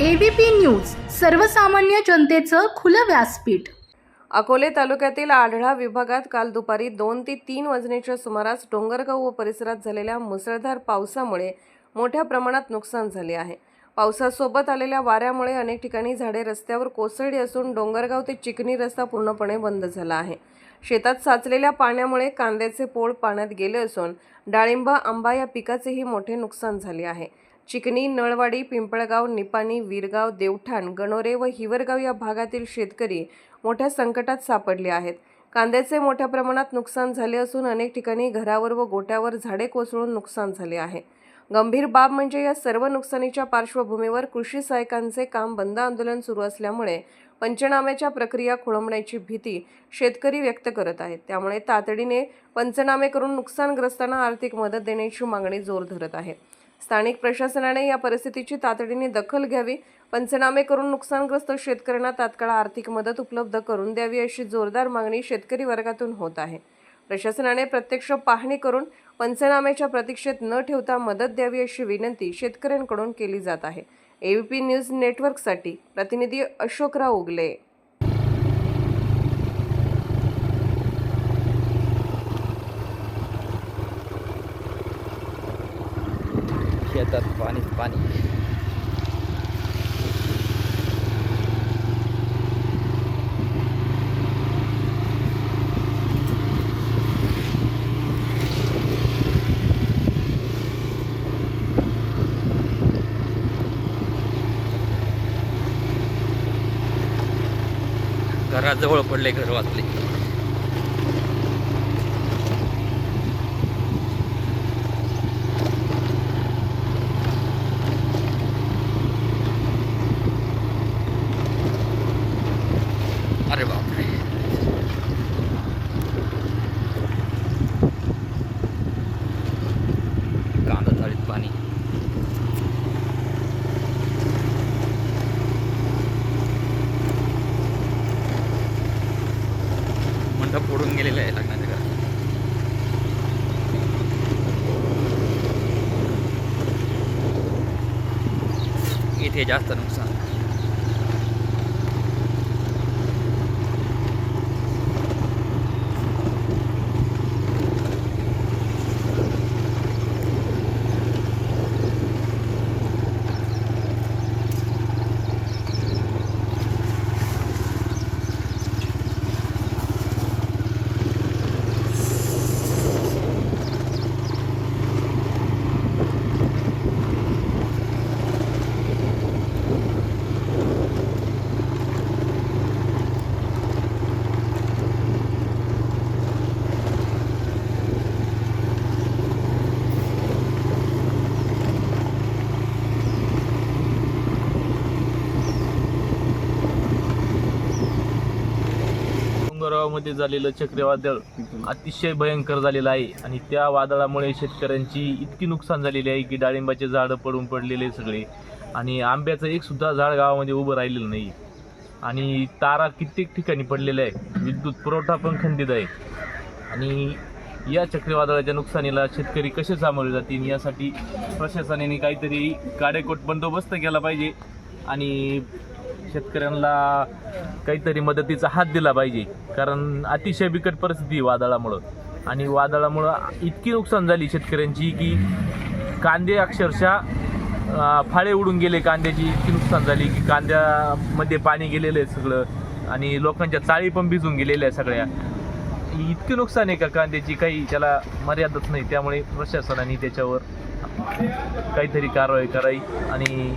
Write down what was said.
ABP news सर्वसामान्य जनतेचं खुलं व्यासपीठ. अकोले तालुक्यातील आढळा विभागात काल दुपारी दोन ते तीन वाजण्याच्या सुमारास डोंगरगाव व परिसरात झालेल्या मुसळधार पावसामुळे मोठ्या प्रमाणात नुकसान झाले आहे. पावसासोबत आलेल्या वाऱ्यामुळे अनेक ठिकाणी झाडे रस्त्यावर कोसळली असून डोंगरगाव ते चिकणी रस्ता पूर्णपणे बंद झाला आहे. शेतात साचलेल्या पाण्यामुळे कांद्याचे पोळ पाण्यात गेले असून डाळिंब आंबा या पिकाचेही मोठे नुकसान झाले आहे. चिकणी नळवाडी पिंपळगाव निपाणी वीरगाव देवठाण गणोरे व हिवरगाव या भागातील शेतकरी मोठ्या संकटात सापडले आहेत. कांद्याचे मोठ्या प्रमाणात नुकसान झाले असून अनेक ठिकाणी घरावर व गोट्यावर झाडे कोसळून नुकसान झाले आहे. गंभीर बाब म्हणजे या सर्व नुकसानीच्या पार्श्वभूमीवर कृषी सहायकांचे काम बंद आंदोलन सुरू असल्यामुळे पंचनाम्याच्या प्रक्रिया खोळंबण्याची भीती शेतकरी व्यक्त करत आहेत. त्यामुळे तातडीने पंचनामे करून नुकसानग्रस्तांना आर्थिक मदत देण्याची मागणी जोर धरत आहे. स्थानिक प्रशासनाने या परिस्थितीची तातडीने दखल घ्यावी पंचनामे करून नुकसानग्रस्त शेतकऱ्यांना तात्काळ आर्थिक मदत उपलब्ध करून द्यावी अशी जोरदार मागणी शेतकरी वर्गातून होत आहे. प्रशासनाने प्रत्यक्ष पाहणी करून पंचनाम्याच्या प्रतीक्षेत न ठेवता मदत द्यावी अशी विनंती शेतकऱ्यांकडून केली जात आहे. एबीपी न्यूज नेटवर्कसाठी प्रतिनिधी अशोकराव उगले. येतात पाणी पाणी. घराजवळ पडले घर वाचले अरे बापरे कांदा चाळीत पाणी मंडप गेलेलं आहे लग्नाच्या घरात. इथे जास्त नुकसान. डोंगरगावमध्ये झालेलं चक्रीवादळ अतिशय भयंकर झालेलं आहे. आणि त्या वादळामुळे शेतकऱ्यांची इतकी नुकसान झालेली आहे की डाळिंबाचे झाडं पडून पडलेले सगळे. आणि आंब्याचं एक सुद्धा झाड गावामध्ये उभं राहिलेलं नाही. आणि तारा कित्येक ठिकाणी पडलेल्या आहे विद्युत पुरवठा पण खंडित आहे. आणि या चक्रीवादळाच्या नुकसानीला शेतकरी कसे सामोरे जातील यासाठी प्रशासनाने काहीतरी काडेकोट बंदोबस्त केला पाहिजे. आणि शेतकऱ्यांना काहीतरी मदतीचा हात दिला पाहिजे. कारण अतिशय बिकट परिस्थिती वादळामुळं. आणि वादळामुळं इतकी नुकसान झाली शेतकऱ्यांची की कांदे अक्षरशः फाळे उडून गेले. कांद्याची इतकी नुकसान झाली की कांद्यामध्ये पाणी गेलेलं आहे सगळं. आणि लोकांच्या चाळी पण भिजून गेलेल्या आहे सगळ्या. इतकी नुकसान आहे का कांद्याची? काही त्याला मर्यादाच नाही. त्यामुळे प्रशासनाने त्याच्यावर काहीतरी कारवाई करावी. आणि